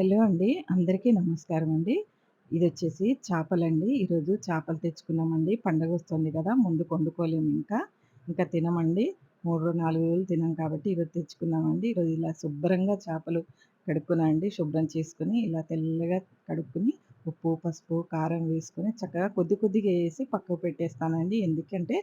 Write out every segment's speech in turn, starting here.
Hello అండి. అందరికీ నమస్కారం అండి. ఇది వచ్చేసి చేపలండి. ఈరోజు చేపలు తెచ్చుకున్నామండి. పండగ వస్తుంది కదా ముందు వండుకోలేము ఇంకా. ఇంకా తినమండి. 3, 4 రోజులు తినం కాబట్టి ఈరోజు తెచ్చుకున్నామండి. ఈరోజు ఇలా శుభ్రంగా చేపలు కడుక్కున్నా అండి. శుభ్రం చేసుకుని ఇలా తెల్లగా కడుక్కుని ఉప్పు, పసుపు, కారం వేసుకొని చక్కగా కొద్ది కొద్దిగా వేసి పక్కకు పెట్టేస్తానండి. ఎందుకంటే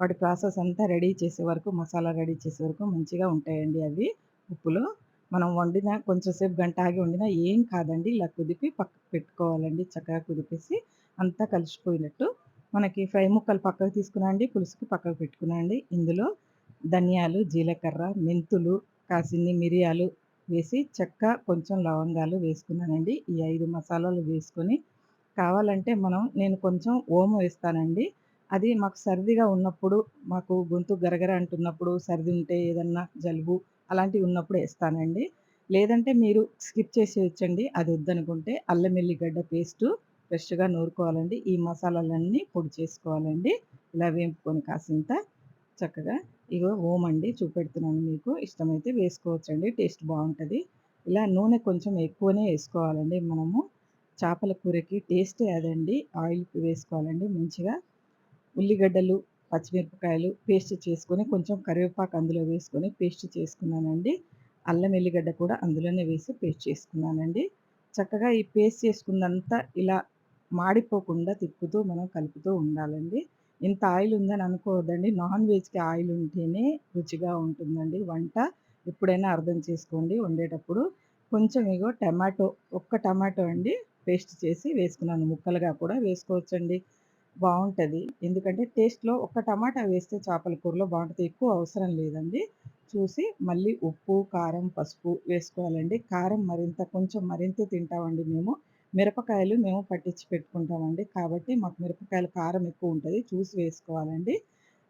వాటి ప్రాసెస్ అంతా రెడీ చేసే వరకు మసాలా రెడీ చేసే వరకు మంచిగా ఉంటాయండి అవి ఉప్పులో. మనం వండినా కొంచెంసేపు గంట ఆగి వండినా ఏం కాదండి. ఇలా కుదిపి పక్కకు పెట్టుకోవాలండి. చక్కగా కుదిపేసి అంతా కలిసిపోయినట్టు. మనకి ఫ్రై ముక్కలు పక్కకు తీసుకున్నాండి పులుసుకి పక్కకు పెట్టుకున్నాండి ఇందులో ధనియాలు, జీలకర్ర, మెంతులు, కాసిన్ని మిరియాలు వేసి చెక్క, కొంచెం లవంగాలు వేసుకున్నానండి. ఈ ఐదు మసాలాలు వేసుకొని కావాలంటే మనం నేను కొంచెం ఓము వేస్తానండి. అది మాకు సర్దిగా ఉన్నప్పుడు, మాకు గొంతు గరగర అంటున్నప్పుడు, సర్ది ఉంటే ఏదన్నా జలుబు అలాంటివి ఉన్నప్పుడు వేస్తానండి లేదంటే మీరు స్కిప్ చేసేయొచ్చండి. అది వద్దనుకుంటే అల్లం ఎల్లిగడ్డ పేస్టు ఫ్రెష్‌గా నూరుకోవాలండి. ఈ మసాలాలన్నీ పొడి చేసుకోవాలండి. ఇలా వేపుకొని కాసింత చక్కగా ఇగో ఓమండి చూపెడుతున్నాను మీకు. ఇష్టమైతే వేసుకోవచ్చండి. టేస్ట్ బాగుంటుంది ఇలా నూనె కొంచెం ఎక్కువనే వేసుకోవాలండి మనము. చేపల కూరకి టేస్టే అదండి. ఆయిల్ వేసుకోవాలండి మంచిగా. ఉల్లిగడ్డలు, పచ్చిమిరపకాయలు పేస్ట్ చేసుకొని కొంచెం కరివేపాకు అందులో వేసుకొని పేస్ట్ చేసుకున్నానండి. అల్లం ఎల్లిగడ్డ కూడా అందులోనే వేసి పేస్ట్ చేసుకున్నానండి. చక్కగా ఈ పేస్ట్ చేసుకున్నంతా ఇలా మాడిపోకుండా తిప్పుతూ మనం కలుపుతూ ఉండాలండి. ఇంత ఆయిల్ ఉందని అనుకోవద్దండి. నాన్ వెజ్‌కి ఆయిల్ ఉంటేనే రుచిగా ఉంటుందండి వంట. ఎప్పుడైనా అర్థం చేసుకోండి వండేటప్పుడు. కొంచెం ఇగో టమాటో ఒక్క టమాటో అండి పేస్ట్ చేసి వేసుకున్నాను. ముక్కలుగా కూడా వేసుకోవచ్చండి. బాగుంటుంది ఎందుకంటే టేస్ట్‌లో ఒక్క టమాటా వేస్తే చేపల కూరలో బాగుంటుంది ఎక్కువ అవసరం లేదండి. చూసి మళ్ళీ ఉప్పు, కారం, పసుపు వేసుకోవాలండి. కారం మరింత కొంచెం మరింత తింటామండి మేము. మిరపకాయలు మేము పట్టించి పెట్టుకుంటామండి. కాబట్టి మాకు మిరపకాయలు కారం ఎక్కువ ఉంటుంది చూసి వేసుకోవాలండి.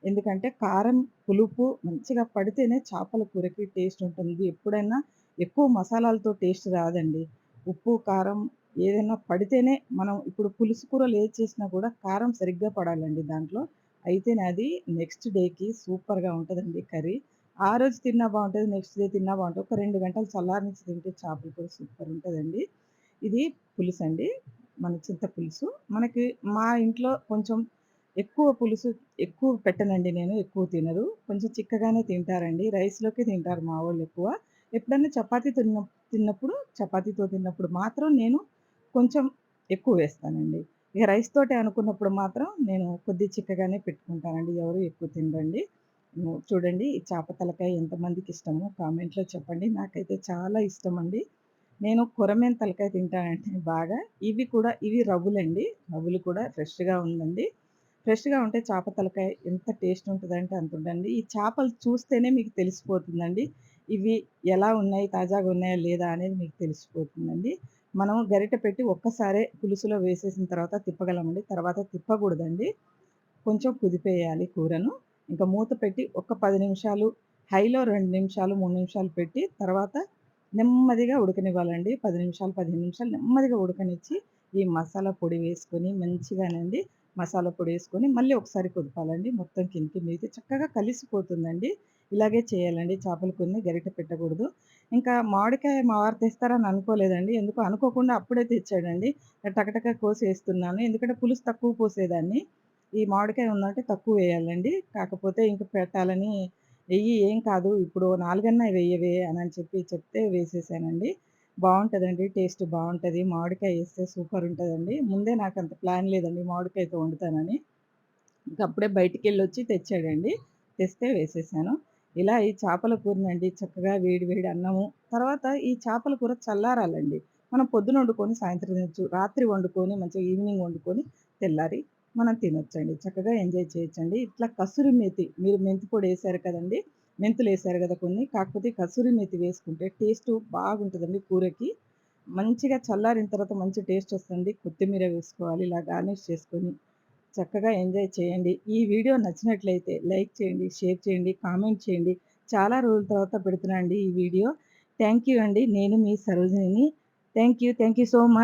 ఎందుకంటే కారం, పులుపు మంచిగా పడితేనే చేపల కూరకి టేస్ట్ ఉంటుంది. ఎప్పుడైనా ఎక్కువ మసాలాలతో టేస్ట్ రాదండి. ఉప్పు, కారం ఏదైనా పడితేనే మనం ఇప్పుడు పులుసు కూరలు ఏది చేసినా కూడా కారం సరిగ్గా పడాలండి దాంట్లో. అయితేనే అది నెక్స్ట్ డేకి సూపర్‌గా ఉంటుందండి కర్రీ. ఆ రోజు తిన్నా బాగుంటుంది నెక్స్ట్ డే తిన్నా బాగుంటుంది ఒక రెండు గంటలు చల్లారనిచ్చి తింటే చేపల కూర సూపర్ ఉంటుందండి ఇది పులుసు అండి మన చింత పులుసు. మనకి మా ఇంట్లో కొంచెం ఎక్కువ పులుసు ఎక్కువ పెట్టనండి నేను. ఎక్కువ తినరు. కొంచెం చిక్కగానే తింటారండి. రైస్‌లోకి తింటారు మా వాళ్ళు ఎక్కువ. ఎప్పుడన్నా చపాతీ తిన్న తిన్నప్పుడు చపాతీతో తిన్నప్పుడు మాత్రం నేను కొంచెం ఎక్కువ వేస్తానండి. ఇక రైస్ తోటే అనుకున్నప్పుడు మాత్రం నేను కొద్ది చిక్కగానే పెట్టుకుంటానండి. ఎవరు ఎక్కువ తినరండి. చూడండి ఈ చేప తలకాయ ఎంతమందికి ఇష్టమో కామెంట్‌లో చెప్పండి. నాకైతే చాలా ఇష్టం అండి నేను కొరమేను తలకాయ తింటానంటే బాగా. ఇవి కూడా ఇవి రవ్వులండి. రవ్వులు కూడా ఫ్రెష్‌గా ఉందండి. ఫ్రెష్‌గా ఉంటే చేప తలకాయ ఎంత టేస్ట్ ఉంటుందంటే అంత ఉండండి ఈ చేపలు చూస్తేనే మీకు తెలిసిపోతుందండి. ఇవి ఎలా ఉన్నాయి, తాజాగా ఉన్నాయా లేదా అనేది మీకు తెలిసిపోతుందండి. మనం గరిటె పెట్టి ఒక్కసారే పులుసులో వేసేసిన తర్వాత తిప్పగలమండి. తర్వాత తిప్పకూడదండి. కొంచెం కుదిపేయాలి కూరను. ఇంకా మూత పెట్టి ఒక పది నిమిషాలు హైలో రెండు నిమిషాలు, మూడు నిమిషాలు పెట్టి తర్వాత నెమ్మదిగా ఉడకనివ్వాలండి. పది నిమిషాలు, 15 నిమిషాలు నెమ్మదిగా ఉడకనిచ్చి ఈ మసాలా పొడి వేసుకొని మంచిగానండి మసాలా పొడి వేసుకొని మళ్ళీ ఒకసారి కుదపాలండి. మొత్తం కిందకి మీదకి చక్కగా కలిసిపోతుందండి. ఇలాగే చేయాలండి. చేపలు కొన్ని గరిట పెట్టకూడదు. ఇంకా మామిడికాయ మా వారు తెస్తారని అనుకోలేదండి. ఎందుకు అనుకోకుండా అప్పుడే తెచ్చాడండి. టకటక కోసి వేస్తున్నాను ఎందుకంటే పులుసు తక్కువ పోసేదాన్ని. ఈ మామిడికాయ ఉందంటే తక్కువ వేయాలండి. కాకపోతే ఇంక పెట్టాలని వెయ్యి ఏం కాదు ఇప్పుడు 4 అన్నా వెయ్యవే అని చెప్పి చెప్తే వేసేసానండి. బాగుంటుందండి టేస్ట్ బాగుంటుంది మామిడికాయ వేస్తే సూపర్ ఉంటుందండి ముందే నాకు అంత ప్లాన్ లేదండి మామిడికాయతో వండుతానని. ఇంక అప్పుడే వచ్చి తెచ్చాడండి. తెస్తే వేసేసాను. ఇలా ఈ చేపల కూరనండి చక్కగా వేడి వేడి అన్నము తర్వాత ఈ చేపల కూర చల్లారాలండి. మనం పొద్దున వండుకొని సాయంత్రం తినచ్చు రాత్రి వండుకొని మంచిగా ఈవినింగ్ వండుకొని తెల్లారి మనం తినొచ్చండి. చక్కగా ఎంజాయ్ చేయొచ్చండి. ఇట్లా కసూరి మేతి మీరు మెంతి కదండి మెంతులు వేశారు కదా కొన్ని. కాకపోతే కసూరి మేతి వేసుకుంటే టేస్ట్ బాగుంటుందండి కూరకి. మంచిగా చల్లారిన తర్వాత మంచి టేస్ట్ వస్తుంది. కొత్తిమీర వేసుకోవాలి. ఇలా గార్నిష్ చేసుకొని చక్కగా ఎంజాయ్ చేయండి. ఈ వీడియో నచ్చినట్లయితే లైక్ చేయండి, షేర్ చేయండి, కామెంట్ చేయండి. చాలా రోజుల తర్వాత పెడుతున్నాను అండి ఈ వీడియో. థ్యాంక్ యూ అండి. నేను మీ Sarojini thank you. Thank you so much.